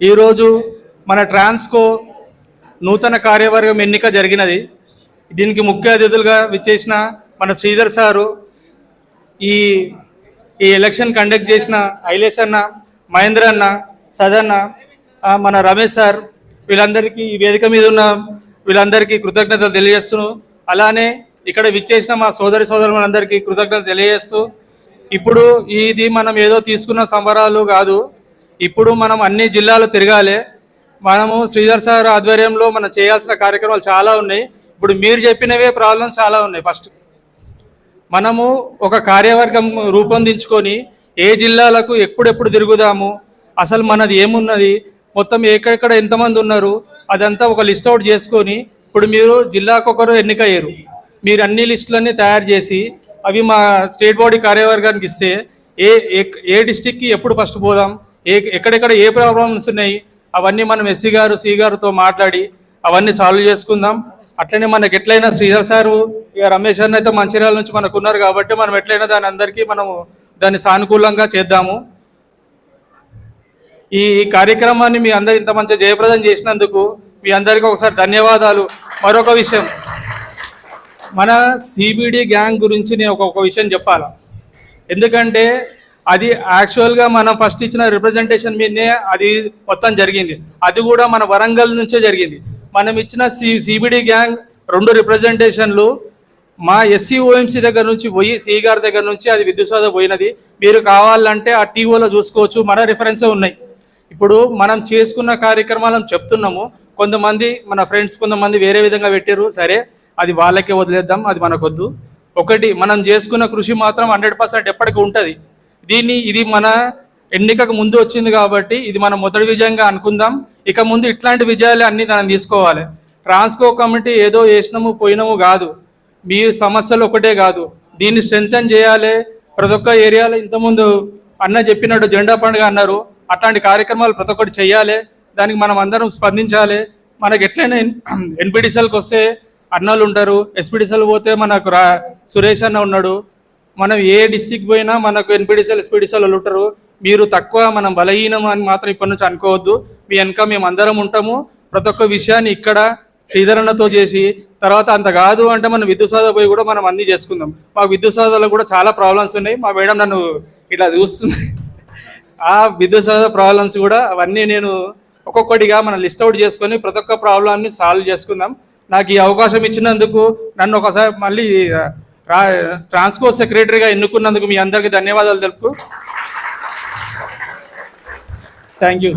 ఈరోజు మన ట్రాన్స్కో నూతన కార్యవర్గం ఎన్నిక జరిగినది. దీనికి ముఖ్య అతిథులుగా విచ్చేసిన మన శ్రీధర్ సారు ఈ ఈ ఎలక్షన్ కండక్ట్ చేసిన ఐలేష్ అన్న మహేంద్ర అన్న సదన్న మన రమేష్ సార్ వీళ్ళందరికీ ఈ వేదిక మీద ఉన్న వీళ్ళందరికీ కృతజ్ఞతలు తెలియజేస్తున్నాను అలానే ఇక్కడ విచ్చేసిన మా సోదరి సోదరులందరికీ కృతజ్ఞతలు తెలియజేస్తూ ఇప్పుడు ఇది మనం ఏదో తీసుకున్న సంబరాలు కాదు ఇప్పుడు మనం అన్ని జిల్లాలు తిరగాలి. మనము శ్రీధర్ సార్ ఆధ్వర్యంలో మనం చేయాల్సిన కార్యక్రమాలు చాలా ఉన్నాయి. ఇప్పుడు మీరు చెప్పినవే ప్రాబ్లమ్స్ చాలా ఉన్నాయి. ఫస్ట్ మనము ఒక కార్యవర్గం రూపొందించుకొని ఏ జిల్లాలకు ఎప్పుడెప్పుడు తిరుగుదాము? అసలు మనది ఏమున్నది? మొత్తం ఎక్కడెక్కడ ఎంతమంది ఉన్నారు? అదంతా ఒక లిస్ట్ అవుట్ చేసుకొని ఇప్పుడు మీరు జిల్లాకు ఒకరు ఎన్నికయ్యారు. మీరు అన్ని లిస్టులన్నీ తయారు చేసి అవి మా స్టేట్ బాడీ కార్యవర్గానికి ఇస్తే ఏ ఏ- ఏ డిస్టిక్కి ఎప్పుడు ఫస్ట్ పోదాం? ఏ ఎక్కడెక్కడ ఏ ప్రాబ్లమ్స్ ఉన్నాయి అవన్నీ మనం ఎస్సీ గారు సి గారితో మాట్లాడి అవన్నీ సాల్వ్ చేసుకుందాం. అట్లనే మనకి ఎట్లయినా శ్రీధర్ సారు ఇక రమేష్ అన్న అయితే మంచిర్యాల నుంచి మనకు ఉన్నారు కాబట్టి మనం ఎట్లయినా దాని అందరికీ మనము దాన్ని సానుకూలంగా చేద్దాము. ఈ కార్యక్రమాన్ని మీ అందరు ఇంత మంచి జయప్రదం చేసినందుకు మీ అందరికీ ఒకసారి ధన్యవాదాలు. మరొక విషయం. మన సిబిడి గ్యాంగ్ గురించి నేను ఒక ఒక విషయం చెప్పాలా? ఎందుకంటే అది యాక్చువల్గా మనం ఫస్ట్ ఇచ్చిన రిప్రజెంటేషన్ మీదనే అది మొత్తం జరిగింది. అది కూడా మన వరంగల్ నుంచే జరిగింది. మనం ఇచ్చిన సి సిబిడి గ్యాంగ్ రెండు రిప్రజెంటేషన్లు మా ఎస్సీ ఓఎంసీ దగ్గర నుంచి పోయి సి గారి దగ్గర నుంచి అది విద్యుత్ సోద పోయినది. మీరు కావాలంటే ఆ టీవోలో చూసుకోవచ్చు. మన రిఫరెన్సే ఉన్నాయి. ఇప్పుడు మనం చేసుకున్న కార్యక్రమాలను చెప్తున్నాము. కొంతమంది మన ఫ్రెండ్స్ కొంతమంది వేరే విధంగా పెట్టారు. సరే అది వాళ్ళకే వదిలేద్దాం. అది మనకొద్దు. ఒకటి మనం చేసుకున్న కృషి మాత్రం హండ్రెడ్ పర్సెంట్ ఎప్పటికీ ఉంటుంది. దీన్ని ఇది మన ఎన్నికకు ముందు వచ్చింది కాబట్టి ఇది మనం మొదటి విజయంగా అనుకుందాం. ఇక ముందు ఇట్లాంటి విజయాలు అన్ని మనం తీసుకోవాలి. ట్రాన్స్కో కమిటీ ఏదో వేసినము పోయినాము కాదు. మీ సమస్యలు ఒకటే కాదు. దీన్ని స్ట్రెంగ్తన్ చేయాలి. ప్రతి ఒక్క ఏరియాలో ఇంతకుముందు అన్న చెప్పినట్టు జెండా పండుగ అన్నారు. అట్లాంటి కార్యక్రమాలు ప్రతి ఒక్కటి చేయాలి. దానికి మనం అందరం స్పందించాలి. మనకి ఎట్లయినా ఎన్పిడిసల్కి వస్తే అన్నలు ఉంటారు. ఎస్పీడిసల్ పోతే మనకు రా సురేష్ అన్న ఉన్నాడు. మనం ఏ డిస్టిక్ పోయినా మనకు ఎన్పిడిసల్ ఎస్పీడిసల్ వాళ్ళు ఉంటారు. మీరు తక్కువ మనం బలహీనం అని మాత్రం ఇప్పటి నుంచి అనుకోవద్దు. మీ వెనక మేము అందరం ఉంటాము. ప్రతి ఒక్క విషయాన్ని ఇక్కడ శ్రీధరణతో చేసి తర్వాత అంత కాదు అంటే మనం విద్యుత్ సాధ పోయి కూడా మనం అన్ని చేసుకుందాం. మా విద్యుత్ సాధలో కూడా చాలా ప్రాబ్లమ్స్ ఉన్నాయి. మా మేడం నన్ను ఇట్లా చూస్తుంది. ఆ విద్యుత్ సాధ ప్రాబ్లమ్స్ కూడా అవన్నీ నేను ఒక్కొక్కటిగా మనం లిస్ట్ అవుట్ చేసుకొని ప్రతి ఒక్క ప్రాబ్లమ్ని సాల్వ్ చేసుకుందాం. నాకు ఈ అవకాశం ఇచ్చినందుకు నన్ను ఒకసారి మళ్ళీ ట్రాన్స్కో సెక్రటరీగా ఎన్నుకున్నందుకు మీ అందరికీ ధన్యవాదాలు తెలుపు థ్యాంక్ యూ